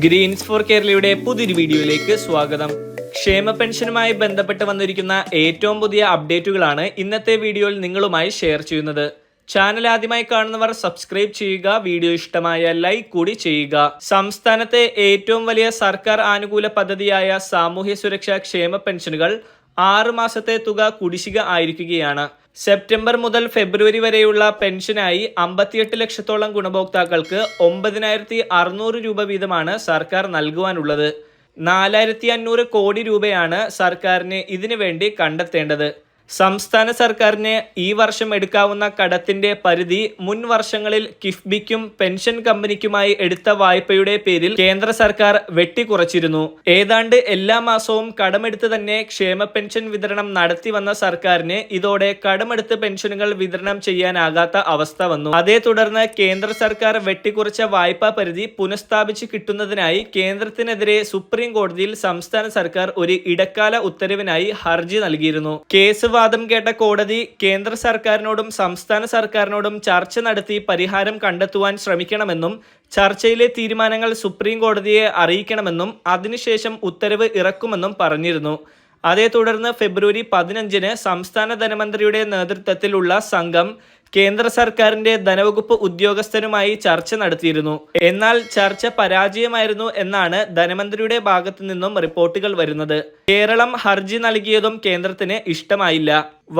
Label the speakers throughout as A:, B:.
A: Green's four കേരളയുടെ പുതിയൊരു വീഡിയോയിലേക്ക് സ്വാഗതം. ക്ഷേമ പെൻഷനുമായി ബന്ധപ്പെട്ട് വന്നിരിക്കുന്ന ഏറ്റവും പുതിയ അപ്ഡേറ്റുകളാണ് ഇന്നത്തെ വീഡിയോയിൽ നിങ്ങളുമായി ഷെയർ ചെയ്യുന്നത്. ചാനൽ ആദ്യമായി കാണുന്നവർ സബ്സ്ക്രൈബ് ചെയ്യുക വീഡിയോ ഇഷ്ടമായ ലൈക്ക് കൂടി ചെയ്യുക. സംസ്ഥാനത്തെ ഏറ്റവും വലിയ സർക്കാർ ആനുകൂല പദ്ധതിയായ സാമൂഹ്യ സുരക്ഷാ ക്ഷേമ പെൻഷനുകൾ ആറ് മാസത്തെ തുക കുടിശ്ശിക ആയിരിക്കുകയാണ്. സെപ്റ്റംബർ മുതൽ ഫെബ്രുവരി വരെയുള്ള പെൻഷനായി അമ്പത്തിയെട്ട് ലക്ഷത്തോളം ഗുണഭോക്താക്കൾക്ക് ഒമ്പതിനായിരത്തി അറുന്നൂറ് രൂപ വീതമാണ് സർക്കാർ നൽകുവാനുള്ളത്. നാലായിരത്തി അഞ്ഞൂറ് കോടി രൂപയാണ് സർക്കാരിന് ഇതിനുവേണ്ടി കണ്ടെത്തേണ്ടത്. സംസ്ഥാന സർക്കാരിന് ഈ വർഷം എടുക്കാവുന്ന കടത്തിന്റെ പരിധി മുൻ വർഷങ്ങളിൽ കിഫ്ബിക്കും പെൻഷൻ കമ്പനിക്കുമായി എടുത്ത വായ്പയുടെ പേരിൽ കേന്ദ്ര സർക്കാർ വെട്ടിക്കുറച്ചിരുന്നു ഏതാണ്ട് എല്ലാ മാസവും കടമെടുത്ത് തന്നെ ക്ഷേമ പെൻഷൻ വിതരണം നടത്തി വന്ന സർക്കാരിന് ഇതോടെ കടമെടുത്ത് പെൻഷനുകൾ വിതരണം ചെയ്യാനാകാത്ത അവസ്ഥ വന്നു. അതേ തുടർന്ന് കേന്ദ്ര സർക്കാർ വെട്ടിക്കുറച്ച വായ്പാ പരിധി പുനഃസ്ഥാപിച്ച് കിട്ടുന്നതിനായി കേന്ദ്രത്തിനെതിരെ സുപ്രീം കോടതിയിൽ സംസ്ഥാന സർക്കാർ ഒരു ഇടക്കാല ഉത്തരവിനായി ഹർജി നൽകിയിരുന്നു. കേസ് വാദം കേട്ട കോടതി കേന്ദ്ര സർക്കാരിനോടും സംസ്ഥാന സർക്കാരിനോടും ചർച്ച നടത്തി പരിഹാരം കണ്ടെത്തുവാൻ ശ്രമിക്കണമെന്നും ചർച്ചയിലെ തീരുമാനങ്ങൾ സുപ്രീം കോടതിയെ അറിയിക്കണമെന്നും അതിനുശേഷം ഉത്തരവ് ഇറക്കുമെന്നും പറഞ്ഞിരുന്നു. അതേ തുടർന്ന് ഫെബ്രുവരി പതിനഞ്ചിന് സംസ്ഥാന ധനമന്ത്രിയുടെ നേതൃത്വത്തിലുള്ള സംഘം കേന്ദ്ര സർക്കാരിന്റെ ധനവകുപ്പ് ഉദ്യോഗസ്ഥരുമായി ചർച്ച നടത്തിയിരുന്നു. എന്നാൽ ചർച്ച പരാജയമായിരുന്നു എന്നാണ് ധനമന്ത്രിയുടെ ഭാഗത്തു നിന്നും റിപ്പോർട്ടുകൾ വരുന്നത്. കേരളം ഹർജി നൽകിയതും കേന്ദ്രത്തിന് ഇഷ്ടമായില്ല.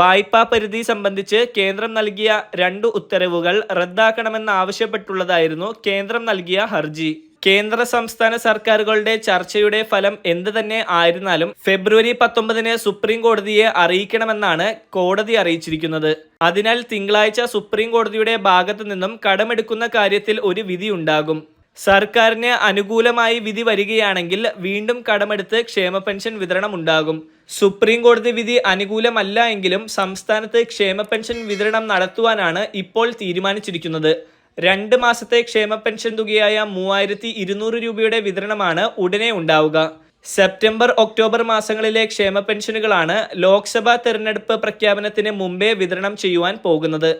A: വായ്പാ പരിധി സംബന്ധിച്ച് കേന്ദ്രം നൽകിയ രണ്ട് ഉത്തരവുകൾ റദ്ദാക്കണമെന്നാവശ്യപ്പെട്ടുള്ളതായിരുന്നു കേന്ദ്രം നൽകിയ ഹർജി. കേന്ദ്ര സംസ്ഥാന സർക്കാരുകളുടെ ചർച്ചയുടെ ഫലം എന്ത് തന്നെ ആയിരുന്നാലും ഫെബ്രുവരി പത്തൊമ്പതിന് സുപ്രീം കോടതിയെ അറിയിക്കണമെന്നാണ് കോടതി അറിയിച്ചിരിക്കുന്നത്. അതിനാൽ തിങ്കളാഴ്ച സുപ്രീം കോടതിയുടെ ഭാഗത്തു നിന്നും കടമെടുക്കുന്ന കാര്യത്തിൽ ഒരു വിധി ഉണ്ടാകും. സർക്കാരിന് അനുകൂലമായി വിധി വരികയാണെങ്കിൽ വീണ്ടും കടമെടുത്ത് ക്ഷേമ പെൻഷൻ വിതരണം ഉണ്ടാകും. സുപ്രീം കോടതി വിധി അനുകൂലമല്ല എങ്കിലും സംസ്ഥാനത്ത് ക്ഷേമ പെൻഷൻ വിതരണം നടത്തുവാനാണ് ഇപ്പോൾ തീരുമാനിച്ചിരിക്കുന്നത്. രണ്ട് മാസത്തെ ക്ഷേമ പെൻഷൻ തുകയായ മൂവായിരത്തി ഇരുന്നൂറ് രൂപയുടെ വിതരണമാണ് ഉടനെ ഉണ്ടാവുക. സെപ്റ്റംബർ ഒക്ടോബർ മാസങ്ങളിലെ ക്ഷേമ പെൻഷനുകളാണ് ലോക്സഭാ തെരഞ്ഞെടുപ്പ് പ്രഖ്യാപനത്തിന് മുമ്പേ വിതരണം ചെയ്യുവാൻ പോകുന്നത്.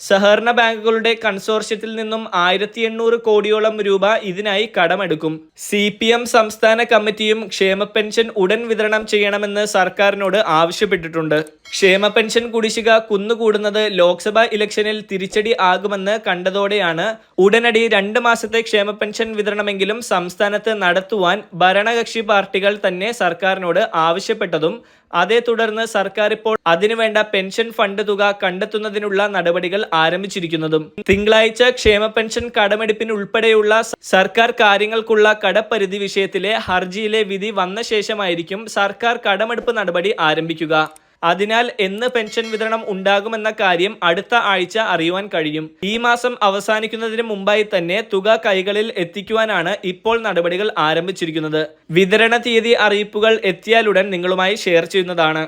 A: സഹകരണ ബാങ്കുകളുടെ കൺസോർഷ്യത്തിൽ നിന്നും ആയിരത്തി എണ്ണൂറ് കോടിയോളം രൂപ ഇതിനായി കടമെടുക്കും. സി പി എം സംസ്ഥാന കമ്മിറ്റിയും ക്ഷേമ പെൻഷൻ ഉടൻ വിതരണം ചെയ്യണമെന്ന് സർക്കാരിനോട് ആവശ്യപ്പെട്ടിട്ടുണ്ട്. ക്ഷേമ പെൻഷൻ കുടിശ്ശിക കുന്നുകൂടുന്നത് ലോക്സഭാ ഇലക്ഷനിൽ തിരിച്ചടി ആകുമെന്ന് കണ്ടതോടെയാണ് ഉടനടി രണ്ട് മാസത്തെ ക്ഷേമ പെൻഷൻ വിതരണമെങ്കിലും സംസ്ഥാനത്ത് നടത്തുവാൻ ഭരണകക്ഷി പാർട്ടികൾ തന്നെ സർക്കാരിനോട് ആവശ്യപ്പെട്ടതും അതേ തുടർന്ന് സർക്കാർ ഇപ്പോൾ അതിനുവേണ്ട പെൻഷൻ ഫണ്ട് തുക കണ്ടെത്തുന്നതിനുള്ള നടപടികൾ ആരംഭിച്ചിരിക്കുന്നതും. തിങ്കളാഴ്ച ക്ഷേമ പെൻഷൻ കടമെടുപ്പിന് ഉൾപ്പെടെയുള്ള സർക്കാർ കാര്യങ്ങൾക്കുള്ള കടപ്പരിധി വിഷയത്തിലെ ഹർജിയിലെ വിധി വന്ന ശേഷമായിരിക്കും സർക്കാർ കടമെടുപ്പ് നടപടി ആരംഭിക്കുക. അതിനാൽ എന്ന് പെൻഷൻ വിതരണം ഉണ്ടാകുമെന്ന കാര്യം അടുത്ത ആഴ്ച അറിയുവാൻ കഴിയും. ഈ മാസം അവസാനിക്കുന്നതിന് മുമ്പായി തന്നെ തുക കൈകളിൽ എത്തിക്കുവാനാണ് ഇപ്പോൾ നടപടികൾ ആരംഭിച്ചിരിക്കുന്നത്. വിതരണ തീയതി അറിയിപ്പുകൾ എത്തിയാലുടൻ നിങ്ങളുമായി ഷെയർ ചെയ്യുന്നതാണ്.